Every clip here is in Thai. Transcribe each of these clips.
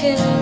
can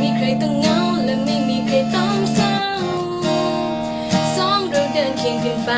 ไมีใครต้องเหงาและไม่มีใครต้องเศร้าสองเราเดินเคียงกันไป